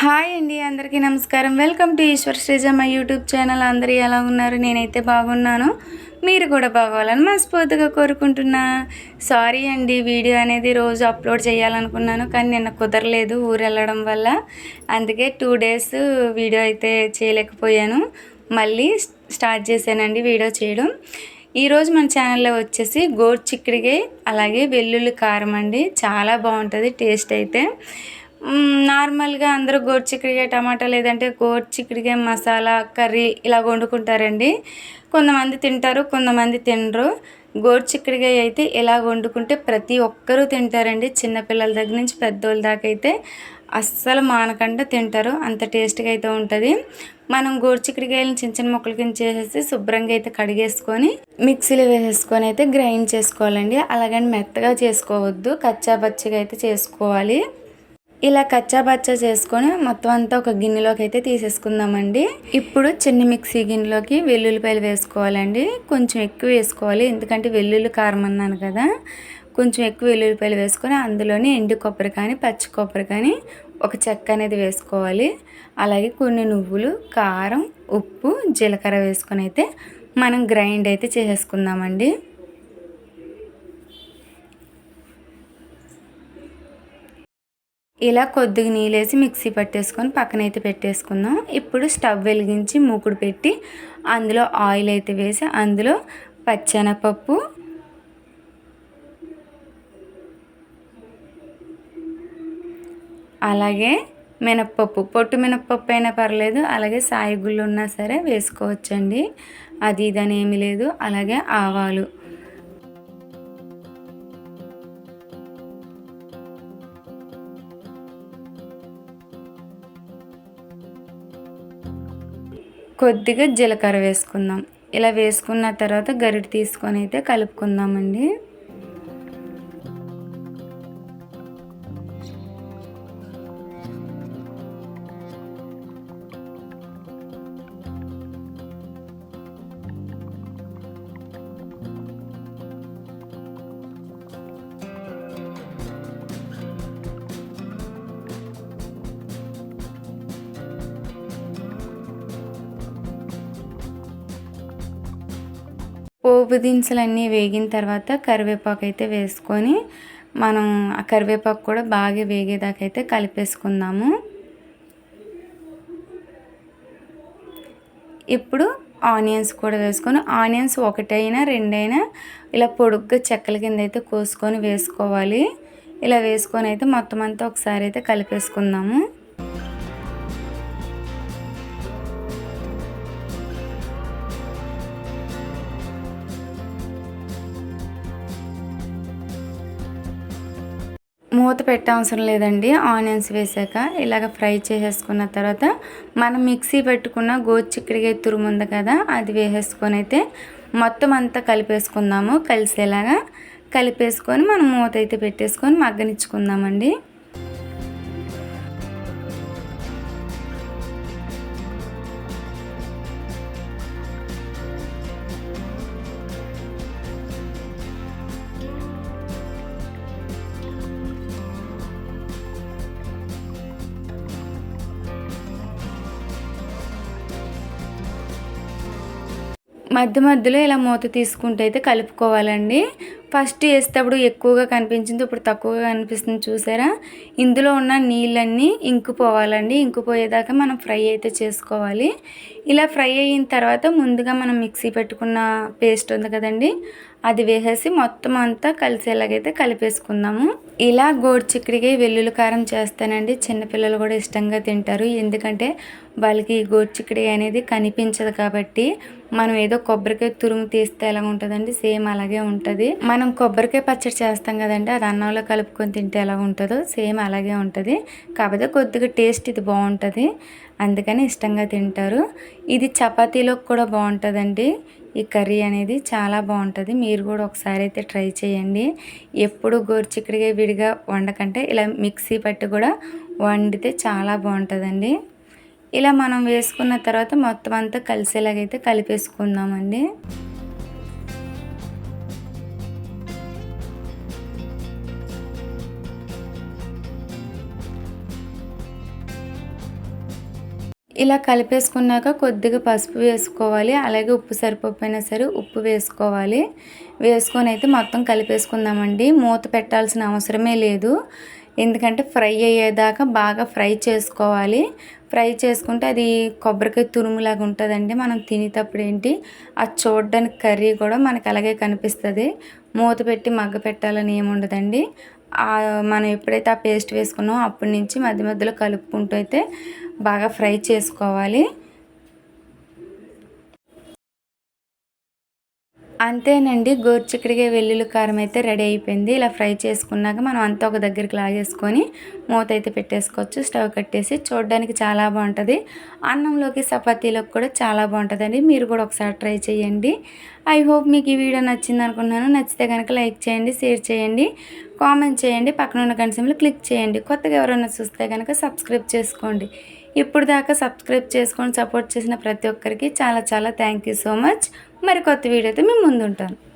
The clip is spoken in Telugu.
హాయ్ అండి అందరికీ నమస్కారం. వెల్కమ్ టు ఈశ్వర్ శ్రీజ మా యూట్యూబ్ ఛానల్. అందరూ ఎలా ఉన్నారు? నేనైతే బాగున్నాను. మీరు కూడా బాగోవాలని మనస్ఫూర్తిగా కోరుకుంటున్నా. సారీ అండి వీడియో అనేది రోజు అప్లోడ్ చేయాలనుకున్నాను కానీ నిన్న కుదరలేదు ఊరు వెళ్ళడం వల్ల. అందుకే టూ డేస్ వీడియో అయితే చేయలేకపోయాను. మళ్ళీ స్టార్ట్ చేశానండి వీడియో చేయడం. ఈరోజు మన ఛానల్లో వచ్చేసి గోరు చిక్కుడికాయ అలాగే వెల్లుల్లి కారం అండి. చాలా బాగుంటుంది టేస్ట్ అయితే. నార్మల్గా అందరూ గోరుచిక్కుడికాయ టమాటా లేదంటే గోరుచిక్కుడికాయ మసాలా కర్రీ ఇలా వండుకుంటారండి. కొంతమంది తింటారు కొంతమంది తినరు. గోరుచిక్కుడికాయ అయితే ఇలా వండుకుంటే ప్రతి ఒక్కరూ తింటారండి. చిన్నపిల్లల దగ్గర నుంచి పెద్దోళ్ళ దాకా అయితే అస్సలు మానకుండా తింటారు. అంత టేస్ట్గా అయితే ఉంటుంది. మనం గోరుచిక్కుడికాయలను చిన్న చిన్న ముక్కల కింద చేసేసి శుభ్రంగా అయితే కడిగేసుకొని మిక్సీలో వేసేసుకొని అయితే గ్రైండ్ చేసుకోవాలండి. అలాగని మెత్తగా చేసుకోవద్దు. కచ్చాపచ్చిగా అయితే చేసుకోవాలి. ఇలా కచ్చాబచ్చా చేసుకొని మొత్తం అంతా ఒక గిన్నెలోకి అయితే తీసేసుకుందామండి. ఇప్పుడు చిన్న మిక్సీ గిన్నెలోకి వెల్లుల్లిపాయలు వేసుకోవాలండి. కొంచెం ఎక్కువ వేసుకోవాలి ఎందుకంటే వెల్లుల్లి కారం అన్నాను కదా. కొంచెం ఎక్కువ వెల్లుల్లిపాయలు వేసుకొని అందులోనే ఎండు కొబ్బరి కానీ పచ్చి కొబ్బరి కానీ ఒక చెక్క అనేది వేసుకోవాలి. అలాగే కొన్ని నువ్వులు కారం ఉప్పు జీలకర్ర వేసుకొని అయితే మనం గ్రైండ్ అయితే చేసేసుకుందామండి. ఇలా కొద్దిగా నీళ్ళేసి మిక్సీ పట్టేసుకొని పక్కనైతే పెట్టేసుకుందాం. ఇప్పుడు స్టవ్ వెలిగించి మూకుడు పెట్టి అందులో ఆయిల్ అయితే వేసి అందులో పచ్చెనపప్పు అలాగే మినప్పప్పు. పొట్టు మినప్పప్పు అయినా పర్లేదు అలాగే సాయిగుళ్ళు ఉన్నా సరే వేసుకోవచ్చండి. అది ఇదని ఏమీ లేదు. అలాగే ఆవాలు. కొద్దిగా జీలకర్ర వేసుకుందాం. ఇలా వేసుకున్న తర్వాత గరిటె తీసుకొని అయితే కలుపుకుందామండి. పోపు దినుసులు అన్నీ వేగిన తర్వాత కరివేపాకు అయితే వేసుకొని మనం ఆ కరివేపాకు కూడా బాగా వేగేదాకా అయితే కలిపేసుకుందాము. ఇప్పుడు ఆనియన్స్ కూడా వేసుకొని ఆనియన్స్ ఒకటైనా రెండైనా ఇలా పొడుగ్గా చెక్కల కింద అయితే కోసుకొని వేసుకోవాలి. ఇలా వేసుకొని అయితే మొత్తం అంతా ఒకసారి అయితే కలిపేసుకుందాము. మూత పెట్టవసరం లేదండి. ఆనియన్స్ వేసాక ఇలాగ ఫ్రై చేసేసుకున్న తర్వాత మనం మిక్సీ పెట్టుకున్న గోచిక్కడికి తురుము తురుముంది కదా అది వేసేసుకొని అయితే మొత్తం అంతా కలిపేసుకుందాము. కలిసేలాగా కలిపేసుకొని మనం మూత అయితే పెట్టేసుకొని మగ్గనిచ్చుకుందామండి. మధ్య మధ్యలో ఇలా మూత తీసుకుంటూ అయితే కలుపుకోవాలండి. ఫస్ట్ వేసేటప్పుడు ఎక్కువగా కనిపించింది ఇప్పుడు తక్కువగా కనిపిస్తుంది చూసారా? ఇందులో ఉన్న నీళ్ళన్నీ ఇంకిపోవాలండి ఇంకిపోయేదాకా మనం ఫ్రై అయితే చేసుకోవాలి. ఇలా ఫ్రై అయిన తర్వాత ముందుగా మనం మిక్సీ పెట్టుకున్న పేస్ట్ ఉంది కదండి అది వేసేసి మొత్తం అంతా కలిసేలాగైతే కలిపేసుకుందాము. ఇలా గోడు చిక్కడికి వెల్లుల్లి కారం చేస్తానండి. చిన్నపిల్లలు కూడా ఇష్టంగా తింటారు. ఎందుకంటే వాళ్ళకి గోడు చిక్కడి అనేది కనిపించదు కాబట్టి మనం ఏదో కొబ్బరికాయ తురుము తీస్తే ఎలా ఉంటుందండి? సేమ్ అలాగే ఉంటుంది. మన మనం కొబ్బరికాయ పచ్చడి చేస్తాం కదండి అది అన్నంలో కలుపుకొని తింటే ఎలా ఉంటుందో సేమ్ అలాగే ఉంటుంది. కాకపోతే కొద్దిగా టేస్ట్ ఇది బాగుంటుంది. అందుకని ఇష్టంగా తింటారు. ఇది చపాతీలోకి కూడా బాగుంటుందండి. ఈ కర్రీ అనేది చాలా బాగుంటుంది. మీరు కూడా ఒకసారి అయితే ట్రై చేయండి. ఎప్పుడు గోరుచిక్కడిగా విడిగా వండకంటే ఇలా మిక్సీ పట్టి కూడా వండితే చాలా బాగుంటుందండి. ఇలా మనం వేసుకున్న తర్వాత మొత్తం అంతా కలిసేలాగైతే కలిపేసుకుందామండి. ఇలా కలిపేసుకున్నాక కొద్దిగా పసుపు వేసుకోవాలి అలాగే ఉప్పు సరిపోయినా సరే ఉప్పు వేసుకోవాలి. వేసుకొని అయితే మొత్తం కలిపేసుకుందామండి. మూత పెట్టాల్సిన అవసరమే లేదు. ఎందుకంటే ఫ్రై అయ్యేదాకా బాగా ఫ్రై చేసుకోవాలి. ఫ్రై చేసుకుంటే అది కొబ్బరికాయ తురుములాగా ఉంటుందండి. మనం తినేటప్పుడు ఏంటి అది చూడడానికి కర్రీ కూడా మనకి అలాగే కనిపిస్తుంది. మూత పెట్టి మగ్గ పెట్టాలని ఏముండదండి మనం ఎప్పుడైతే ఆ పేస్ట్ వేసుకున్నామో అప్పటి నుంచి మధ్య మధ్యలో కలుపుకుంటూ అయితే బాగా ఫ్రై చేసుకోవాలి. అంతేనండి గోరుచిక్కడిగా వెల్లుల్లి కారం అయితే రెడీ అయిపోయింది. ఇలా ఫ్రై చేసుకున్నాక మనం అంతా ఒక దగ్గరికి లాగేసుకొని మూత అయితే పెట్టేసుకోవచ్చు. స్టవ్ కట్టేసి చూడడానికి చాలా బాగుంటుంది. అన్నంలోకి చపాతీలోకి కూడా చాలా బాగుంటుందండి. మీరు కూడా ఒకసారి ట్రై చేయండి. ఐ హోప్ మీకు ఈ వీడియో నచ్చింది అనుకున్నాను నచ్చితే కనుక లైక్ చేయండి షేర్ చేయండి కామెంట్ చేయండి. పక్కన ఉన్న కన్సెంట్లు క్లిక్ చేయండి. కొత్తగా ఎవరైనా చూస్తే కనుక సబ్స్క్రైబ్ చేసుకోండి. ఇప్పుడు దాకా సబ్స్క్రైబ్ చేసుకొని సపోర్ట్ చేసిన ప్రతి ఒక్కరికి చాలా చాలా థ్యాంక్ యూ సో మచ్. మరి కొత్త వీడియోతో మేము ముందుంటాను